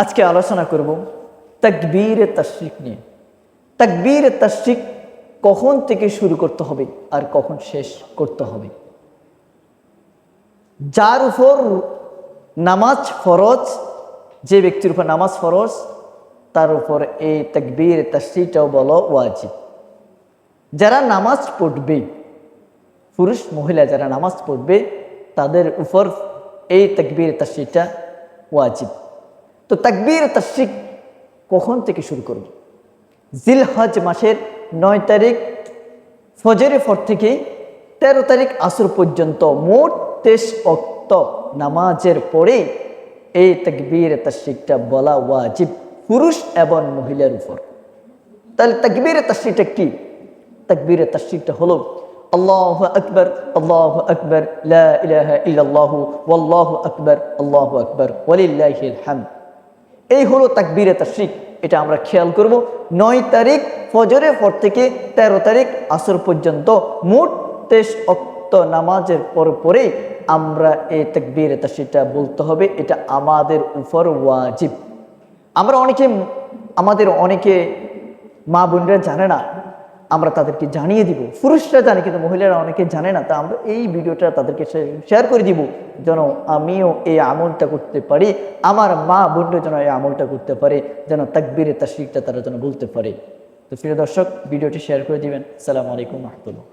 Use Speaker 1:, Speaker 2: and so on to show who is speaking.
Speaker 1: আজকে আলোচনা করব তাকবীরে তাশরিক নিয়ে। তাকবীরে তাশরিক কখন থেকে শুরু করতে হবে আর কখন শেষ করতে হবে? যার উপর নামাজ ফরজ, যে ব্যক্তির উপর নামাজ ফরজ, তার উপর এই তাকবীর তাশরিকটাও বলো ওয়াজিব। যারা নামাজ পড়বে, পুরুষ, মহিলা যারা নামাজ পড়বে, তাদের উপর এই তাকবীর তাশরিকটা ওয়াজিব। তো তাকবীর তাশরিক কখন থেকে শুরু করব? জিলহজ মাসের নয় তারিখ, ফজরের পর থেকে তেরো তারিখ আসর পর্যন্ত মোট তেইশ অক্ত নামাজের পরে এই তাকবীর তাশরিকটা বলা ওয়াজিব পুরুষ এবং মহিলার উপর। তাহলে তাকবীর তাশরিকটা কি? তাকবীর তাশরিকটা হলো আল্লাহ আকবর আল্লাহ আকবর ইলাহা ইল্লাল্লাহু, ওয়াল্লাহু আকবর, আল্লাহু আকবর, ওয়ালিল্লাহিল হামদ। এই হলো তাকবীরে তাশরিক। এটা আমরা খেয়াল করব। নয় তারিখ ফজরের পর থেকে ১৩ তারিখ আসর পর্যন্ত মোট তেইশ অক্ত নামাজের পর পরে আমরা এই তাকবীরে তাশরিকটা বলতে হবে। এটা আমাদের উপর ওয়াজিব। আমরা অনেকে, আমাদের অনেকে মা বোনরা জানে না আমরা তাদেরকে জানিয়ে দিব। পুরুষরা জানে, কিন্তু মহিলারা অনেকে জানে না। তা আমরা এই ভিডিওটা তাদেরকে শেয়ার করে দিব, যেন আমিও এই আমলটা করতে পারি, আমার মা বোনরা যেন এই আমলটা করতে পারে, যেন তাকবীরে তাশরিকটা তারা যেন বলতে পারে। তো প্রিয় দর্শক, ভিডিওটি শেয়ার করে দিবেন। সালাম আলাইকুম রহমতুল্লাহ।